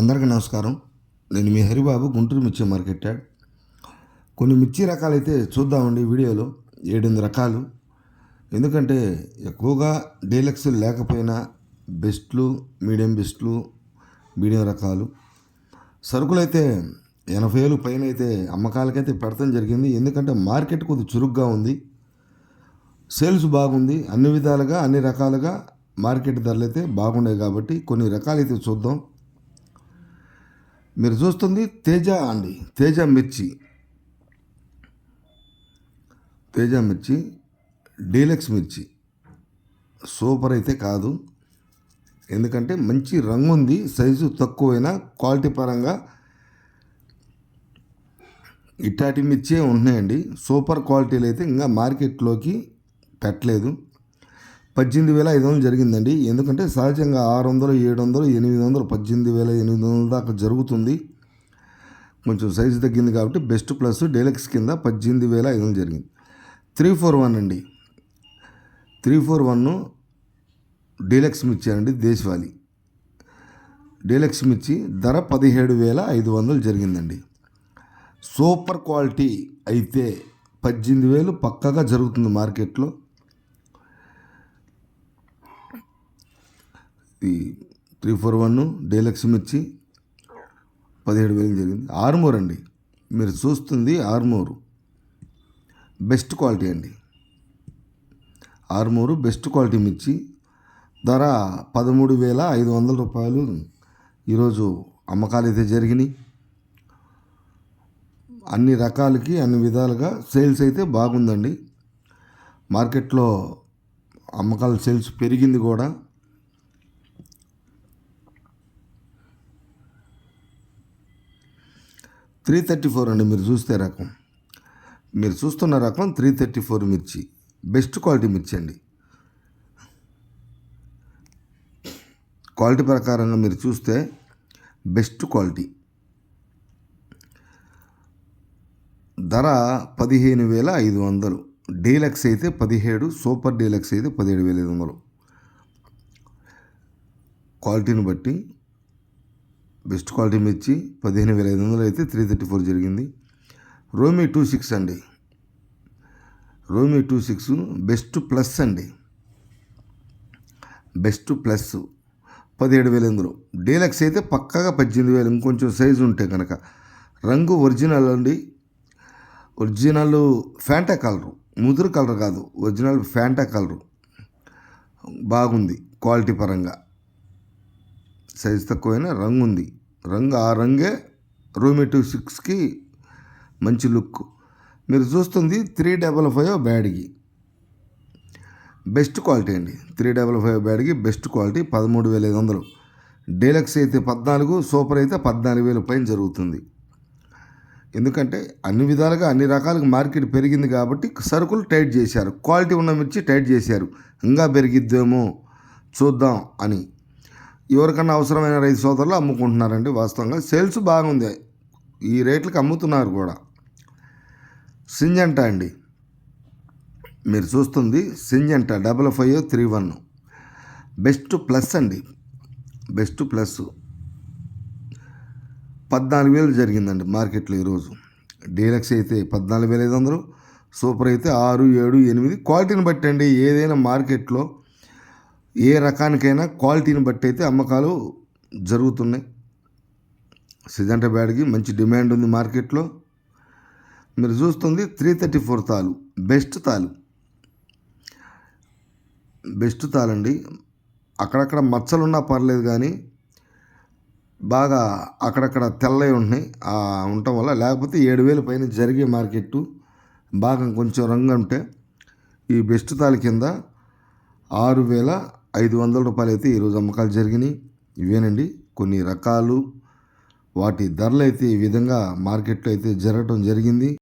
అందరికీ నమస్కారం. నేను మీ హరిబాబు గుంటూరు మిర్చి మార్కెట్ యాడ్. కొన్ని మిర్చి రకాలైతే చూద్దామండి వీడియోలో. ఏడెనిమిది రకాలు. ఎందుకంటే ఎక్కువగా డీలక్స్ లేకపోయినా బెస్ట్లు మీడియం బెస్ట్లు మీడియం రకాలు. సరుకులు అయితే ఎనభై వేలు పైన అయితే అమ్మకాలకైతే పెడతాం జరిగింది. ఎందుకంటే మార్కెట్ కొద్ది చురుగ్గా ఉంది. సేల్స్ బాగుంది. అన్ని విధాలుగా అన్ని రకాలుగా మార్కెట్ ధరలు అయితే బాగున్నాయి కాబట్టి కొన్ని రకాలైతే చూద్దాం. మీరు చూస్తుంది తేజ అండి. తేజ మిర్చి. తేజ మిర్చి డీలక్స్ మిర్చి. సూపర్ అయితే కాదు. ఎందుకంటే మంచి రంగు ఉంది సైజు తక్కువైనా క్వాలిటీ పరంగా ఇట్లాంటి మిర్చే ఉంటున్నాయండి. సూపర్ క్వాలిటీలు అయితే ఇంకా మార్కెట్లోకి పెట్టలేదు. పద్దెనిమిది వేల ఐదు వందలు జరిగిందండి. ఎందుకంటే సహజంగా ఆరు వందలు ఏడు వందలు ఎనిమిది వందలు పద్దెనిమిది వేల ఎనిమిది వందల దాకా జరుగుతుంది. కొంచెం సైజు తగ్గింది కాబట్టి బెస్ట్ ప్లస్ డీలక్స్ కింద పద్దెనిమిది వేల ఐదు వందలు జరిగింది. త్రీ ఫోర్ వన్ అండి. త్రీ ఫోర్ వన్ డీలక్స్ మిర్చి దేశవాలి దేశవాళీ. డీలక్స్ మిర్చి ధర పదిహేడు వేల ఐదు వందలు జరిగిందండి. సూపర్ క్వాలిటీ అయితే పద్దెనిమిది వేలు పక్కగా జరుగుతుంది మార్కెట్లో. ఈ త్రీ ఫోర్ వన్ డీలక్స్ మిర్చి పదిహేడు వేలు జరిగింది. ఆర్మూర్ అండి. మీరు చూస్తుంది ఆర్మూరు. బెస్ట్ క్వాలిటీ అండి. ఆర్మూరు బెస్ట్ క్వాలిటీ మిర్చి. ధర పదమూడు వేల ఐదు వందల రూపాయలు. ఈరోజు అమ్మకాలు అయితే జరిగినాయి. అన్ని రకాలకి అన్ని విధాలుగా సేల్స్ అయితే బాగుందండి. మార్కెట్లో అమ్మకాల సేల్స్ పెరిగింది కూడా. త్రీ థర్టీ ఫోర్ అండి మీరు చూస్తే రకం. మీరు చూస్తున్న రకం త్రీ థర్టీ ఫోర్ మిర్చి. బెస్ట్ క్వాలిటీ మిర్చి అండి. క్వాలిటీ ప్రకారంగా మీరు చూస్తే బెస్ట్ క్వాలిటీ. ధర పదిహేను వేల ఐదు వందలు. డీలక్స్ అయితే పదిహేడు సూపర్ డీలక్స్ అయితే పదిహేడు వేల ఐదు వందలు. క్వాలిటీని బట్టి బెస్ట్ క్వాలిటీ మిర్చి పదిహేను వేల ఐదు వందలు అయితే త్రీ థర్టీ ఫోర్ జరిగింది. రోమీ టూ సిక్స్ అండి. రోమీ టూ సిక్స్ బెస్ట్ ప్లస్ అండి. బెస్ట్ ప్లస్ పదిహేడు వేల ఎనిమిదిలో డీలక్స్ అయితే పక్కాగా పద్దెనిమిది వేలు ఇంకొంచెం సైజు ఉంటే కనుక రంగు ఒరిజినల్ అండి. Original Fanta colour. ముదురు కలర్ కాదు ఒరిజినల్ ఫ్యాంటా కలరు. బాగుంది క్వాలిటీ పరంగా. సైజ్ తక్కువైనా రంగు ఉంది రంగు ఆ రంగే రూమీ టూ సిక్స్కి మంచి లుక్ మీరు చూస్తుంది త్రీ డబల్ ఫైవ్ బ్యాడ్కి బెస్ట్ క్వాలిటీ అండి. త్రీ డబల్ ఫైవ్ బ్యాడ్కి బెస్ట్ క్వాలిటీ పదమూడు వేల ఐదు వందలు. డీలక్స్ అయితే పద్నాలుగు సూపర్ అయితే పద్నాలుగు వేల పైన జరుగుతుంది. ఎందుకంటే అన్ని విధాలుగా అన్ని రకాలుగా మార్కెట్ పెరిగింది కాబట్టి సరుకులు టైట్ చేశారు. క్వాలిటీ ఉన్న మిర్చి టైట్ చేశారు. ఇంకా పెరిగిద్దేమో చూద్దాం అని. ఎవరికన్నా అవసరమైన రైతు సోదరులు అమ్ముకుంటున్నారండి వాస్తవంగా. సేల్స్ బాగుంది. ఈ రేట్లకు అమ్ముతున్నారు కూడా. సింజంట అండి. మీరు చూస్తుంది Syngenta double five three one. Best plus అండి. Best plus. పద్నాలుగు వేలు జరిగిందండి మార్కెట్లో ఈరోజు. డీలక్స్ అయితే పద్నాలుగు వేల ఐదు వందలు సూపర్ అయితే ఆరు ఏడు ఎనిమిది. క్వాలిటీని బట్టి అండి ఏదైనా మార్కెట్లో ఏ రకానికైనా క్వాలిటీని బట్టి అయితే అమ్మకాలు జరుగుతున్నాయి. సిజంట బ్యాడ్కి మంచి డిమాండ్ ఉంది మార్కెట్లో. మీరు చూస్తుంది త్రీ థర్టీ ఫోర్ తాలు బెస్ట్ తాలు. బెస్ట్ తాలండి. అక్కడక్కడ మచ్చలున్నా పర్లేదు కానీ బాగా అక్కడక్కడ తెల్లవి ఉన్నాయి ఆ ఉండటం వల్ల లేకపోతే ఏడు వేల పైన జరిగే మార్కెట్ బాగా కొంచెం రంగు ఉంటే ఈ బెస్ట్ తాలి కింద ఆరు వేల ఐదు వందల రూపాయలు అయితే ఈరోజు అమ్మకాలు జరిగినాయి. ఇవేనండి కొన్ని రకాలు. వాటి ధరలు అయితే ఈ విధంగా మార్కెట్లో అయితే జరగటం జరిగింది.